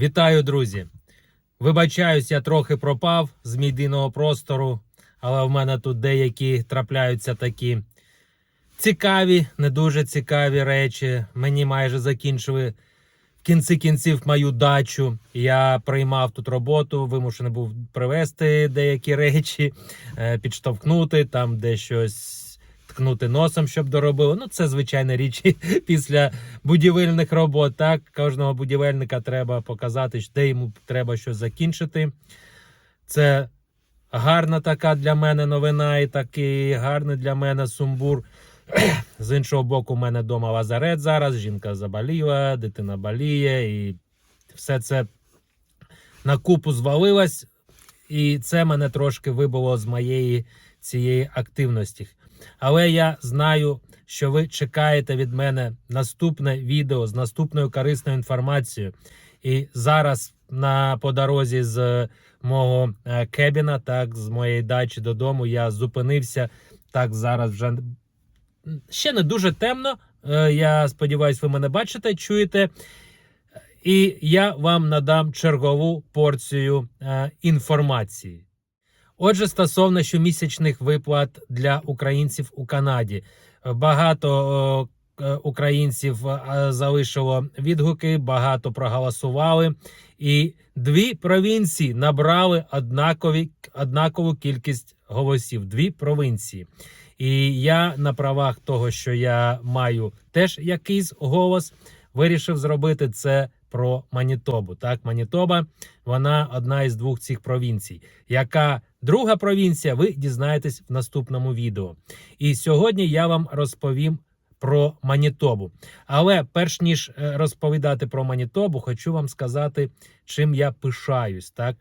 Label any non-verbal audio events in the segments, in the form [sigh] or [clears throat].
Вітаю, друзі! Вибачаюсь, я трохи пропав з медійного простору, але в мене тут деякі трапляються такі цікаві, не дуже цікаві речі. Мені майже закінчили в кінці кінців мою дачу. Я приймав тут роботу, вимушений був привезти деякі речі, е, підштовхнути там, де щось ткнути носом, щоб доробили. Ну, це звичайна річ [laughs] після будівельних робот. Так, кожного будівельника треба показати, де йому треба щось закінчити. Це гарна така для мене новина, і такий гарний для мене сумбур. [clears throat] З іншого боку, у мене вдома лазарет зараз. Жінка заболіла, дитина боліє, і все це на купу звалилось. І це мене трошки вибило з моєї цієї активності. Але я знаю, що ви чекаєте від мене наступне відео з наступною корисною інформацією. І зараз на по дорозі з мого е, кебіна, так, з моєї дачі додому, я зупинився. Так, зараз вже ще не дуже темно. Е, Я сподіваюся, ви мене бачите, чуєте. І я вам надам чергову порцію е, інформації. Отже, стосовно щомісячних виплат для українців у Канаді, багато е, українців е, залишило відгуки, багато проголосували, і дві провінції набрали однакові, однакову кількість голосів. Дві провінції. І я на правах того, що я маю теж якийсь голос, вирішив зробити це про Манітобу. Так, Манітоба, вона одна із двох цих провінцій. Яка друга провінція, ви дізнаєтесь в наступному відео. І сьогодні я вам розповім про Манітобу. Але перш ніж е, розповідати про Манітобу, хочу вам сказати, чим я пишаюсь. Так,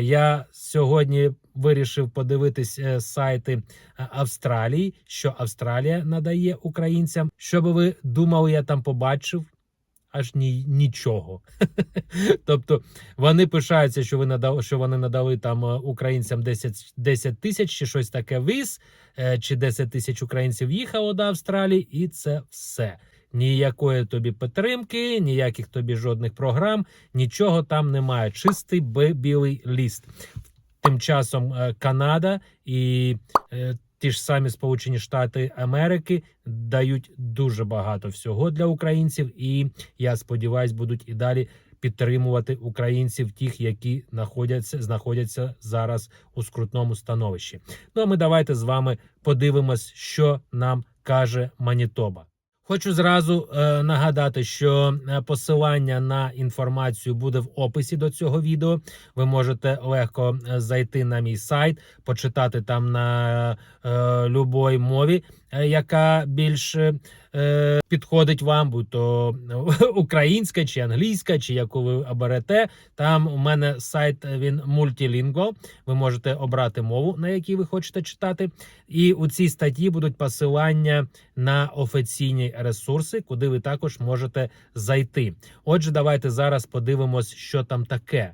я сьогодні вирішив подивитись е, сайти е, Австралії, що Австралія надає українцям. Що би ви думали, я там побачив? Аж ні, нічого. [laughs] тобто вони пишаються, що ви надали, що вони надали там е, українцям 10, 10 тисяч чи щось таке віз, е, чи 10 тисяч українців їхало до Австралії, і це все. Ніякої тобі підтримки, ніяких тобі жодних програм, нічого там немає. Чистий білий ліст. Тим часом е, Канада і ті ж самі Сполучені Штати Америки дають дуже багато всього для українців, і я сподіваюся, будуть і далі підтримувати українців, тих, які знаходяться, знаходяться зараз у скрутному становищі. Ну а ми давайте з вами подивимось, що нам каже Манітоба. Хочу зразу е, нагадати, що е, посилання на інформацію буде в описі до цього відео. Ви можете легко е, зайти на мій сайт, почитати там на е, любой мові, яка більш е, підходить вам, будь то [laughs] українська чи англійська, чи яку ви оберете. Там у мене сайт е, він мультилінгвал. Ви можете обрати мову, на якій ви хочете читати. І у цій статті будуть посилання на офіційні ресурси, куди ви також можете зайти. Отже, давайте зараз подивимось, що там таке.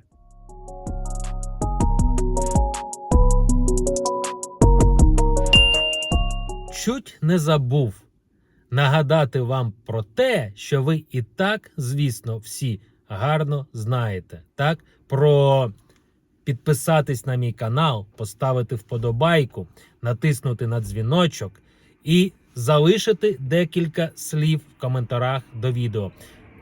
Чуть не забув нагадати вам про те, що ви і так, звісно, всі гарно знаєте. Так, про підписатись на мій канал, поставити вподобайку, натиснути на дзвіночок і залишити декілька слів в коментарях до відео.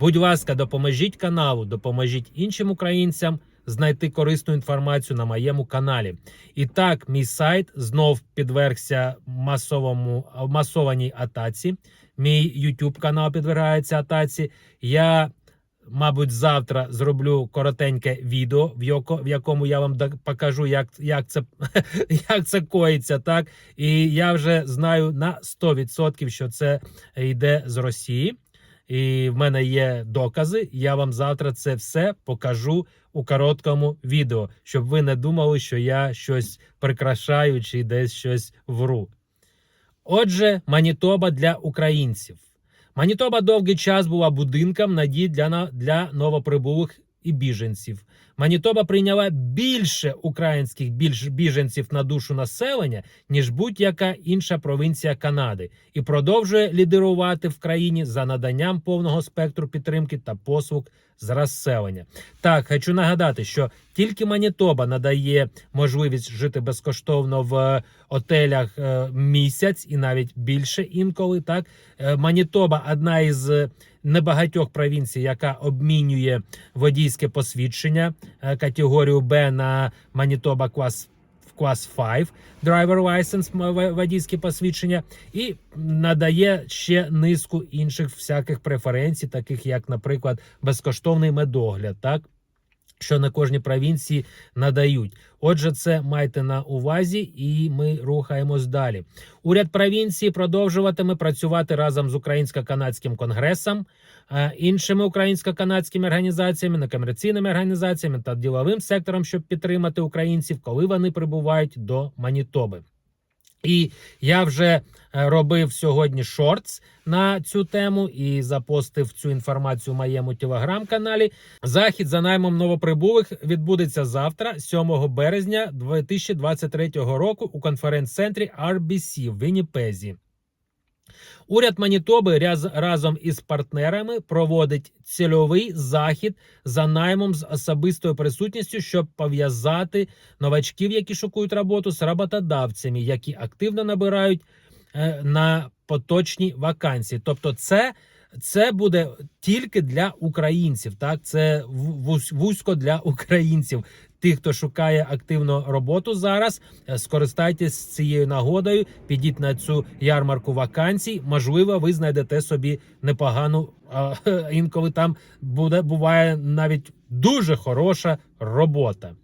Будь ласка, допоможіть каналу, допоможіть іншим українцям знайти корисну інформацію на моєму каналі. І так, мій сайт знов підвергся масовому масованій атаці. Мій YouTube канал підвергається атаці. Я, мабуть, завтра зроблю коротеньке відео, в якому я вам покажу, як, як, це, [laughs] як це коїться. Так, і я вже знаю на 100%, що це йде з Росії. І в мене є докази. Я вам завтра це все покажу у короткому відео, щоб ви не думали, що я щось прикрашаю чи десь щось вру. Отже, Манітоба для українців. Манітоба довгий час була будинком надій для, для новоприбулих і біженців. Манітоба прийняла більше українських біженців на душу населення, ніж будь-яка інша провінція Канади, і продовжує лідерувати в країні за наданням повного спектру підтримки та послуг з розселення. Так, хочу нагадати, що тільки Манітоба надає можливість жити безкоштовно в отелях е, місяць і навіть більше інколи. Так, Е, Манітоба одна із небагатьох провінцій, яка обмінює водійське посвідчення е, категорію Б на Манітоба клас. Клас 5 Driver License, водійське посвідчення, і надає ще низку інших всяких преференцій, таких як, наприклад, безкоштовний медогляд, так що на кожній провінції надають. Отже, це майте на увазі, і ми рухаємось далі. Уряд провінції продовжуватиме працювати разом з українсько-канадським конгресом, е, іншими українсько-канадськими організаціями, некомерційними організаціями та діловим сектором, щоб підтримати українців, коли вони прибувають до Манітоби. І я вже е, робив сьогодні шортс на цю тему і запостив цю інформацію в моєму телеграм-каналі. Захід за наймом новоприбулих відбудеться завтра, 7 березня 2023 року, у конференц-центрі RBC в Вінніпезі. Уряд Манітоби ряз- разом із партнерами проводить цільовий захід за наймом з особистою присутністю, щоб пов'язати новачків, які шукають роботу, з роботодавцями, які активно набирають е, на поточні вакансії. Тобто, це, це буде тільки для українців. Так, це ву- вузько для українців. Тих, хто шукає активно роботу зараз, е, скористайтесь цією нагодою, підіть на цю ярмарку вакансій. Можливо, ви знайдете собі непогану, а, [laughs] інколи там буде буває навіть дуже хороша робота.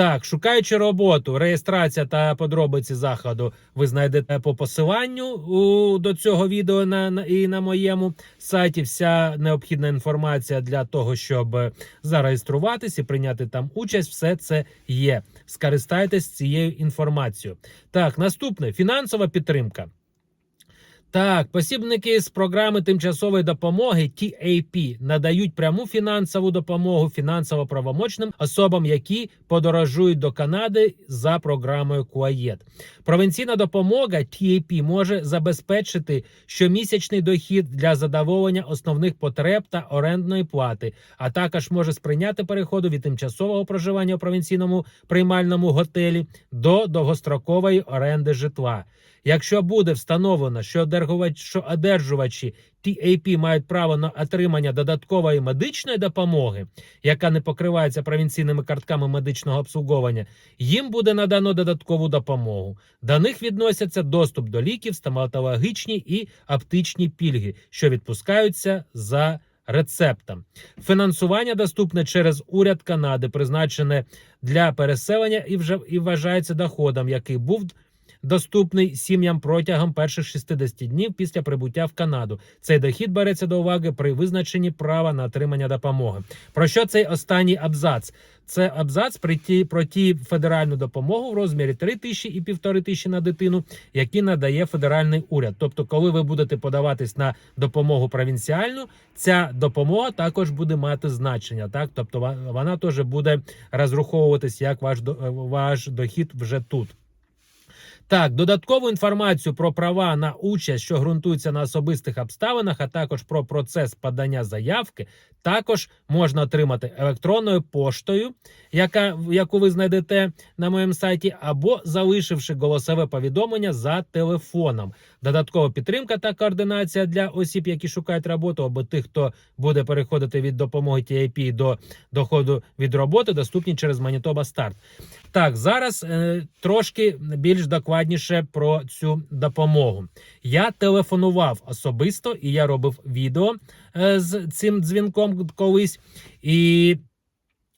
Так, шукаючи роботу, реєстрація та подробиці заходу ви знайдете по посиланню у, до цього відео на, на і на моєму сайті. Вся необхідна інформація для того, щоб е, зареєструватись і прийняти там участь. Все це є. Скористайтесь цією інформацією. Так, наступне фінансова підтримка. Так, посібники з програми тимчасової допомоги TAP надають пряму фінансову допомогу фінансово правомочним особам, які подорожують до Канади за програмою QAED. Провінційна допомога TAP може забезпечити щомісячний дохід для задоволення основних потреб та орендної плати, а також може сприйняти переходу від тимчасового проживання у провінційному приймальному готелі до довгострокової оренди житла. Якщо буде встановлено, що одержувачі TAP мають право на отримання додаткової медичної допомоги, яка не покривається провінційними картками медичного обслуговування, їм буде надано додаткову допомогу. До них відносяться доступ до ліків, стоматологічні і аптичні пільги, що відпускаються за рецептом. Фінансування доступне через уряд Канади, призначене для переселення і вже і вважається доходом, який був доступний сім'ям протягом перших 60 днів після прибуття в Канаду. Цей дохід береться до уваги при визначенні права на отримання допомоги. Про що цей останній абзац? Це абзац про ті, про ті федеральну допомогу в розмірі 3 тисячі і півтори тисячі на дитину, які надає федеральний уряд. Тобто, коли ви будете подаватись на допомогу провінціальну, ця допомога також буде мати значення. Так, тобто вона теж буде розраховуватись як ваш до- ваш дохід вже тут. Так, додаткову інформацію про права на участь, що ґрунтуються на особистих обставинах, а також про процес подання заявки, також можна отримати електронною поштою, яка, яку ви знайдете на моєму сайті, або залишивши голосове повідомлення за телефоном. Додаткова підтримка та координація для осіб, які шукають роботу, або тих, хто буде переходити від допомоги TIP до доходу від роботи, доступні через Manitoba Start. Так, зараз е, трошки більш докладніше про цю допомогу. Я телефонував особисто і я робив відео е, з цим дзвінком колись. І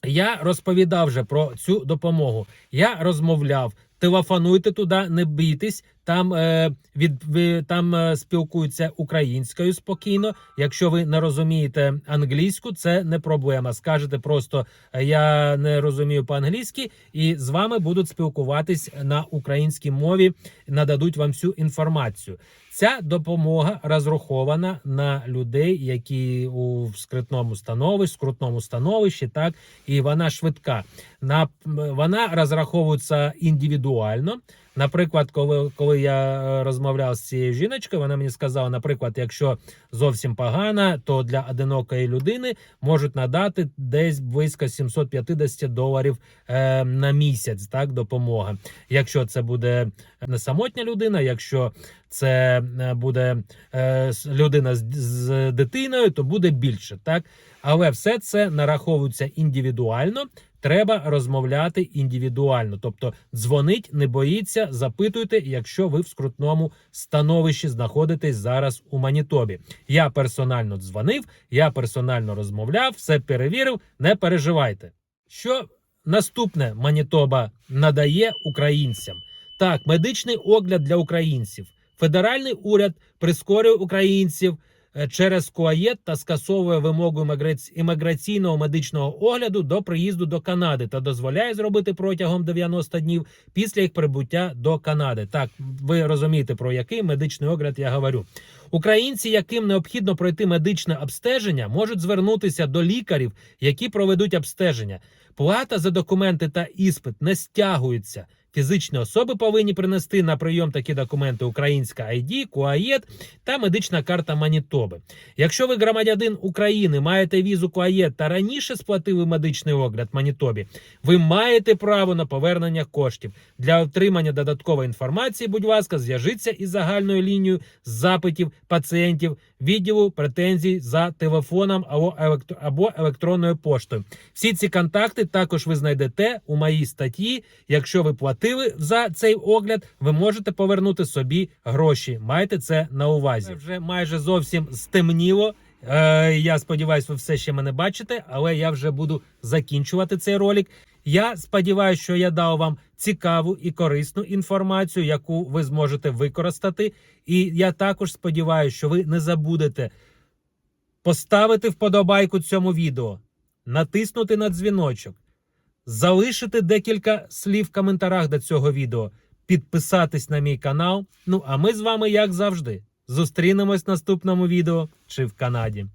я розповідав вже про цю допомогу. Я розмовляв. Телефонуйте туди, не бійтесь. Там е, від ви- там е, спілкуються українською спокійно. Якщо ви не розумієте англійську, це не проблема. Скажете просто е, я не розумію по-англійськи, і з вами будуть спілкуватись на українській мові, нададуть вам всю інформацію. Ця допомога розрахована на людей, які у скритному становищі, скрутному становищі, так і вона швидка. На вона розраховується індивідуально. Наприклад, коли, коли я е, розмовляв з цією жіночкою, вона мені сказала, наприклад, якщо зовсім погано, то для одинокої людини можуть надати десь близько 750 доларів е, на місяць. Так, допомога. Якщо це буде не самотня людина, якщо це е, буде е, людина з, з дитиною, то буде більше. Так, але все це нараховується індивідуально. Треба розмовляти індивідуально, тобто дзвонить, не боїться, запитуйте, якщо ви в скрутному становищі знаходитесь зараз у Манітобі. Я персонально дзвонив, я персонально розмовляв, все перевірив. Не переживайте. Що наступне Манітоба надає українцям? Так, медичний огляд для українців. Федеральний уряд прискорює українців е, через КОАЄТ та скасовує вимогу імміграці- імміграційного медичного огляду до приїзду до Канади та дозволяє зробити протягом 90 днів після їх прибуття до Канади. Так, ви розумієте про який медичний огляд я говорю. Українці, яким необхідно пройти медичне обстеження, можуть звернутися до лікарів, які проведуть обстеження. Плата за документи та іспит не стягується. Фізичні особи повинні принести на прийом такі документи: українська ID, КУАЄД та медична карта Манітоби. Якщо ви громадянин України, маєте візу КУАЄД та раніше сплатили медичний огляд Манітобі, ви маєте право на повернення коштів. Для отримання додаткової інформації, будь ласка, зв'яжіться із загальною лінією запитів пацієнтів відділу претензій за телефоном або, електро- або електронною поштою. Всі ці контакти також ви знайдете у моїй статті. Якщо ви платили за цей огляд, ви можете повернути собі гроші. Майте це на увазі. Вже майже зовсім стемніло. Е, я сподіваюся, ви все ще мене бачите, але я вже буду закінчувати цей ролик. Я сподіваюся, що я дав вам цікаву і корисну інформацію, яку ви зможете використати. І я також сподіваюся, що ви не забудете поставити вподобайку цьому відео, натиснути на дзвіночок, залишити декілька слів в коментарях до цього відео, підписатись на мій канал. Ну а ми з вами, як завжди, зустрінемось в наступному відео чи в Канаді.